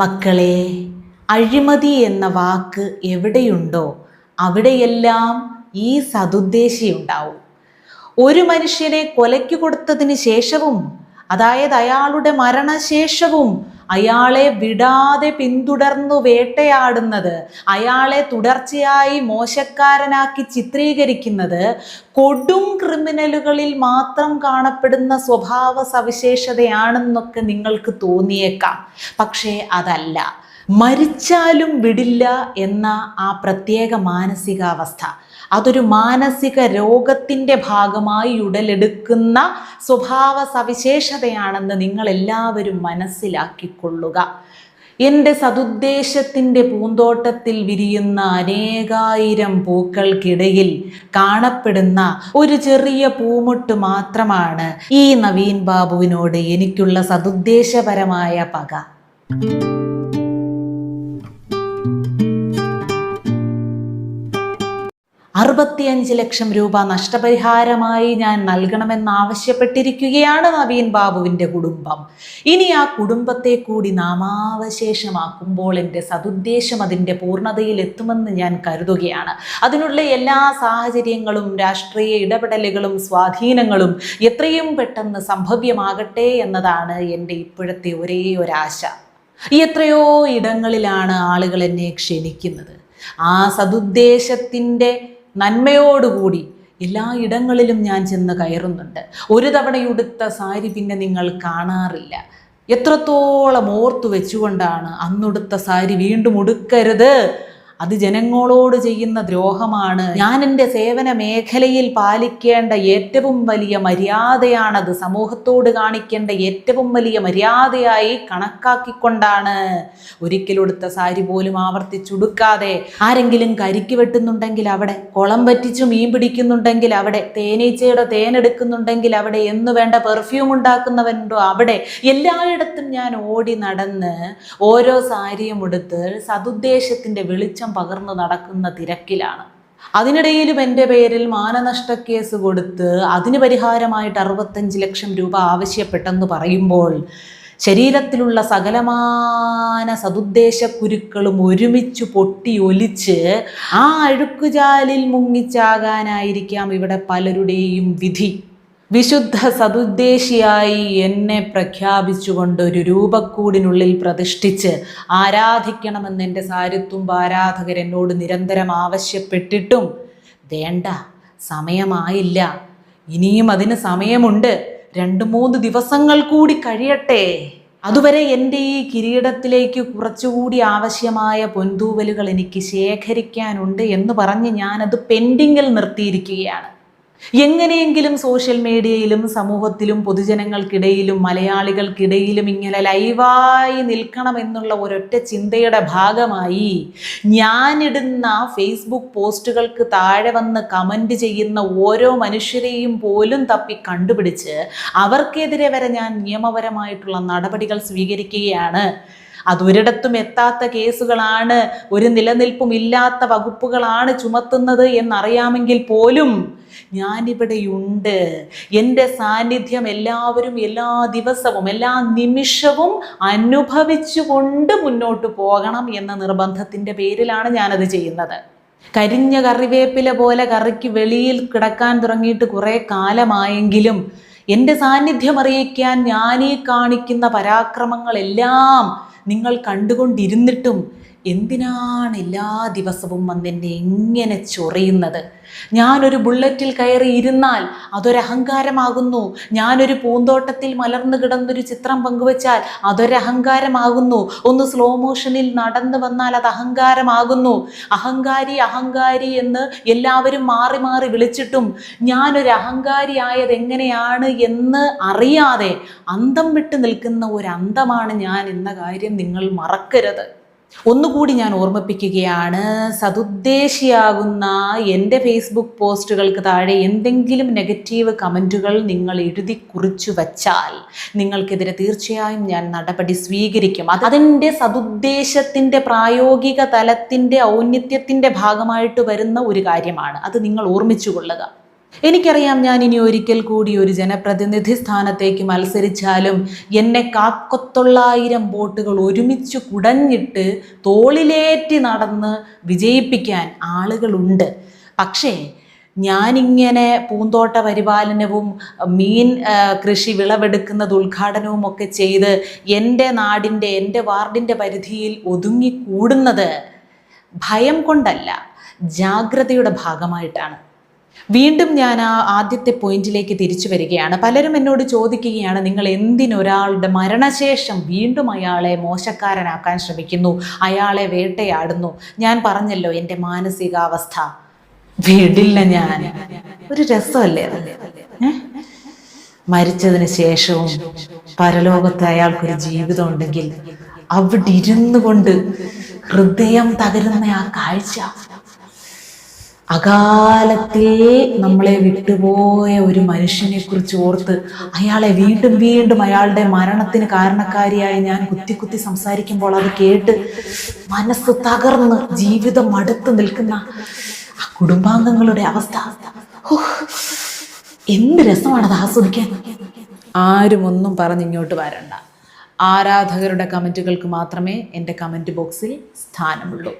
മക്കളെ അഴിമതി എന്ന വാക്ക് എവിടെയുണ്ടോ അവിടെയെല്ലാം ഈ സതുദ്ദേശി ഉണ്ടാവും. ഒരു മനുഷ്യനെ കൊലയ്ക്ക് കൊടുത്തതിന് ശേഷവും അതായത് അയാളുടെ മരണശേഷവും അയാളെ വിടാതെ പിന്തുടർന്നു വേട്ടയാടുന്നത് അയാളെ തുടർച്ചയായി മോശക്കാരനാക്കി ചിത്രീകരിക്കുന്നത് കൊടും ക്രിമിനലുകളിൽ മാത്രം കാണപ്പെടുന്ന സ്വഭാവ സവിശേഷതയാണെന്നൊക്കെ നിങ്ങൾക്ക് തോന്നിയേക്കാം. പക്ഷേ അതല്ല മരിച്ചാലും വിടില്ല എന്ന ആ പ്രത്യേക മാനസികാവസ്ഥ. അതൊരു മാനസിക രോഗത്തിന്റെ ഭാഗമായി ഉടലെടുക്കുന്ന സ്വഭാവ സവിശേഷതയാണെന്ന് നിങ്ങൾ എല്ലാവരും മനസ്സിലാക്കിക്കൊള്ളുക. എന്റെ സതുദ്ദേശത്തിന്റെ പൂന്തോട്ടത്തിൽ വിരിയുന്ന അനേകായിരം പൂക്കൾക്കിടയിൽ കാണപ്പെടുന്ന ഒരു ചെറിയ പൂമുട്ട് മാത്രമാണ് ഈ നവീൻ ബാബുവിനോട് എനിക്കുള്ള സതുദ്ദേശപരമായ പക. അറുപത്തിയഞ്ച് ലക്ഷം രൂപ നഷ്ടപരിഹാരമായി ഞാൻ നൽകണമെന്നാവശ്യപ്പെട്ടിരിക്കുകയാണ് നവീൻ ബാബുവിന്റെ കുടുംബം. ഇനി ആ കുടുംബത്തെ കൂടി നാമാവശേഷമാക്കുമ്പോൾ എന്റെ സതുദ്ദേശം അതിന്റെ പൂർണതയിൽ എത്തുമെന്ന് ഞാൻ കരുതുകയാണ്. അതിനുള്ള എല്ലാ സാഹചര്യങ്ങളും രാഷ്ട്രീയ ഇടപെടലുകളും സ്വാധീനങ്ങളും എത്രയും പെട്ടെന്ന് സംഭവ്യമാകട്ടെ എന്നതാണ് എന്റെ ഇപ്പോഴത്തെ ഒരേ ഒരാശ. എത്രയോ ഇടങ്ങളിലാണ് ആളുകൾ എന്നെ ക്ഷണിക്കുന്നത്. ആ സതുദ്ദേശത്തിന്റെ നന്മയോടുകൂടി എല്ലാ ഇടങ്ങളിലും ഞാൻ ചെന്ന് കയറുന്നുണ്ട്. ഒരു തവണയുടുത്ത സാരി പിന്നെ നിങ്ങൾ കാണാറില്ല. എത്രത്തോളം ഓർത്തു വെച്ചുകൊണ്ടാണ് അന്നുടുത്ത സാരി വീണ്ടും ഉടുക്കരുത്? അത് ജനങ്ങളോട് ചെയ്യുന്ന ദ്രോഹമാണ്. ഞാൻ എന്റെ സേവന മേഖലയിൽ പാലിക്കേണ്ട ഏറ്റവും വലിയ മര്യാദയാണത്. സമൂഹത്തോട് കാണിക്കേണ്ട ഏറ്റവും വലിയ മര്യാദയായി കണക്കാക്കിക്കൊണ്ടാണ്. ഒരിക്കലെടുത്ത സാരി പോലും ആവർത്തിച്ചുടുക്കാതെ ആരെങ്കിലും കരിക്ക് വെട്ടുന്നുണ്ടെങ്കിൽ അവിടെ കുളം പറ്റിച്ചു മീൻ പിടിക്കുന്നുണ്ടെങ്കിൽ അവിടെ തേനീച്ചയുടെ തേനെടുക്കുന്നുണ്ടെങ്കിൽ അവിടെ എന്നു വേണ്ട പെർഫ്യൂം ഉണ്ടാക്കുന്നവനുണ്ടോ? അവിടെ എല്ലായിടത്തും ഞാൻ ഓടി നടന്ന് ഓരോ സാരിയും എടുത്ത് സതുദ്ദേശത്തിന്റെ വെളിച്ചം പകർന്നു നടക്കുന്ന തിരക്കിലാണ്. അതിനിടയിലും എന്റെ പേരിൽ മാനനഷ്ട കേസ് കൊടുത്ത് അതിന് പരിഹാരമായിട്ട് അറുപത്തഞ്ച് ലക്ഷം രൂപ ആവശ്യപ്പെട്ടെന്ന് പറയുമ്പോൾ ശരീരത്തിലുള്ള സകലമാന സതുദ്ദേശ കുരുക്കളും ഒരുമിച്ച് പൊട്ടി ഒലിച്ച് ആ അഴുക്കുചാലിൽ മുങ്ങിച്ചാകാനായിരിക്കാം ഇവിടെ പലരുടെയും വിധി. വിശുദ്ധ സതുദ്ദേശിയായി എന്നെ പ്രഖ്യാപിച്ചുകൊണ്ട് ഒരു രൂപക്കൂടിനുള്ളിൽ പ്രതിഷ്ഠിച്ച് ആരാധിക്കണമെന്ന് എന്റെ സാരിത്തുമ്പ് ആരാധകർ എന്നോട് നിരന്തരം ആവശ്യപ്പെട്ടിട്ടും വേണ്ട സമയമായില്ല. ഇനിയും അതിന് സമയമുണ്ട്. രണ്ട് മൂന്ന് ദിവസങ്ങൾ കൂടി കഴിയട്ടെ. അതുവരെ എന്റെ ഈ കിരീടത്തിലേക്ക് കുറച്ചുകൂടി ആവശ്യമായ പൊന്തൂവലുകൾ എനിക്ക് ശേഖരിക്കാനുണ്ട് എന്ന് പറഞ്ഞ് ഞാനത് പെൻഡിങ്ങിൽ നിർത്തിയിരിക്കുകയാണ്. എങ്ങനെയെങ്കിലും സോഷ്യൽ മീഡിയയിലും സമൂഹത്തിലും പൊതുജനങ്ങൾക്കിടയിലും മലയാളികൾക്കിടയിലും ഇങ്ങനെ ലൈവായി നിൽക്കണമെന്നുള്ള ഒരൊറ്റ ചിന്തയുടെ ഭാഗമായി ഞാനിടുന്ന ഫേസ്ബുക്ക് പോസ്റ്റുകൾക്ക് താഴെ വന്ന് കമന്റ് ചെയ്യുന്ന ഓരോ മനുഷ്യരെയും പോലും തപ്പി കണ്ടുപിടിച്ച് അവർക്കെതിരെ വരെ ഞാൻ നിയമപരമായിട്ടുള്ള നടപടികൾ സ്വീകരിക്കുകയാണ്. അതൊരിടത്തും എത്താത്ത കേസുകളാണ് ഒരു നിലനിൽപ്പുമില്ലാത്ത വകുപ്പുകളാണ് ചുമത്തുന്നത് എന്നറിയാമെങ്കിൽ പോലും ഞാനിവിടെയുണ്ട് എന്റെ സാന്നിധ്യം എല്ലാവരും എല്ലാ ദിവസവും എല്ലാ നിമിഷവും അനുഭവിച്ചുകൊണ്ട് മുന്നോട്ട് പോകണം എന്ന നിർബന്ധത്തിന്റെ പേരിലാണ് ഞാനത് ചെയ്യുന്നത്. കരിഞ്ഞ കറിവേപ്പില പോലെ കറിക്ക് വെളിയിൽ കിടക്കാൻ തുടങ്ങിയിട്ട് കുറേ കാലമായെങ്കിലും എന്റെ സാന്നിധ്യം അറിയിക്കാൻ ഞാനീ കാണിക്കുന്ന പരാക്രമങ്ങളെല്ലാം നിങ്ങൾ കണ്ടുകൊണ്ടിരുന്നിട്ടും എന്തിനാണ് എല്ലാ ദിവസവും വന്നെന്നെ ഇങ്ങനെ ചൊറിയുന്നത്? ഞാനൊരു ബുള്ളറ്റിൽ കയറി ഇരുന്നാൽ അതൊരഹങ്കാരമാകുന്നു. ഞാനൊരു പൂന്തോട്ടത്തിൽ മലർന്നു കിടന്നൊരു ചിത്രം പങ്കുവച്ചാൽ അതൊരഹങ്കാരമാകുന്നു. ഒന്ന് സ്ലോ മോഷനിൽ നടന്നു വന്നാൽ അത് അഹങ്കാരമാകുന്നു അഹങ്കാരി അഹങ്കാരി എന്ന് എല്ലാവരും മാറി മാറി വിളിച്ചിട്ടും ഞാനൊരു അഹങ്കാരി ആയത് എങ്ങനെയാണ് എന്ന് അറിയാതെ അന്തം വിട്ട് നിൽക്കുന്ന ഒരു അന്തമാണ് ഞാൻ എന്ന കാര്യം നിങ്ങൾ മറക്കരുത്. ഒന്നുകൂടി ഞാൻ ഓർമ്മിപ്പിക്കുകയാണ് സതുദ്ദേശിയാകുന്ന എന്റെ ഫേസ്ബുക്ക് പോസ്റ്റുകൾക്ക് താഴെ എന്തെങ്കിലും നെഗറ്റീവ് കമന്റുകൾ നിങ്ങൾ എഴുതി കുറിച്ചു വച്ചാൽ നിങ്ങൾക്കെതിരെ തീർച്ചയായും ഞാൻ നടപടി സ്വീകരിക്കും. അത് അതിന്റെ സതുദ്ദേശത്തിന്റെ പ്രായോഗിക തലത്തിന്റെ ഔന്നിത്യത്തിന്റെ ഭാഗമായിട്ട് വരുന്ന ഒരു കാര്യമാണ്. അത് നിങ്ങൾ ഓർമ്മിച്ചു കൊള്ളുക. എനിക്കറിയാം ഞാൻ ഇനി ഒരിക്കൽ കൂടി ഒരു ജനപ്രതിനിധി സ്ഥാനത്തേക്ക് മത്സരിച്ചാലും എന്നെ കാക്കത്തൊള്ളായിരം വോട്ടുകൾ ഒരുമിച്ച് കുടഞ്ഞിട്ട് തോളിലേറ്റി നടന്ന് വിജയിപ്പിക്കാൻ ആളുകളുണ്ട്. പക്ഷേ ഞാനിങ്ങനെ പൂന്തോട്ട പരിപാലനവും മീൻ കൃഷി വിളവെടുക്കുന്നത് ഉദ്ഘാടനവും ഒക്കെ ചെയ്ത് എന്റെ നാടിന്റെ എന്റെ വാർഡിന്റെ പരിധിയിൽ ഒതുങ്ങിക്കൂടുന്നത് ഭയം കൊണ്ടല്ല ജാഗ്രതയുടെ ഭാഗമായിട്ടാണ്. വീണ്ടും ഞാൻ ആ ആദ്യത്തെ പോയിന്റിലേക്ക് തിരിച്ചു വരികയാണ്. പലരും എന്നോട് ചോദിക്കുകയാണ് നിങ്ങൾ എന്തിനൊരാളുടെ മരണശേഷം വീണ്ടും അയാളെ മോശക്കാരനാക്കാൻ ശ്രമിക്കുന്നു? അയാളെ വേട്ടയാടുന്നു? ഞാൻ പറഞ്ഞല്ലോ എന്റെ മാനസികാവസ്ഥ വീടില്ല ഞാൻ. ഒരു രസമല്ലേ മരിച്ചതിന് ശേഷവും പരലോകത്ത് അയാൾക്കൊരു ജീവിതം ഉണ്ടെങ്കിൽ അവിടെ ഇരുന്നു കൊണ്ട് ഹൃദയം തകരുന്ന ആ കാഴ്ച അകാലത്തേ നമ്മളെ വിട്ടുപോയ ഒരു മനുഷ്യനെ കുറിച്ച് ഓർത്ത് അയാളെ വീണ്ടും വീണ്ടും അയാളുടെ മരണത്തിന് കാരണക്കാരിയായി ഞാൻ കുത്തി കുത്തി സംസാരിക്കുമ്പോൾ അത് കേട്ട് മനസ്സ് തകർന്ന് ജീവിതം അടുത്ത് നിൽക്കുന്ന ആ കുടുംബാംഗങ്ങളുടെ അവസ്ഥ. എന്ത് രസമാണ് അത് ആസ്വദിക്കാൻ. ആരും ഒന്നും പറഞ്ഞിങ്ങോട്ട് വരണ്ട. ആരാധകരുടെ കമന്റുകൾക്ക് മാത്രമേ എന്റെ കമന്റ് ബോക്സിൽ സ്ഥാനമുള്ളൂ.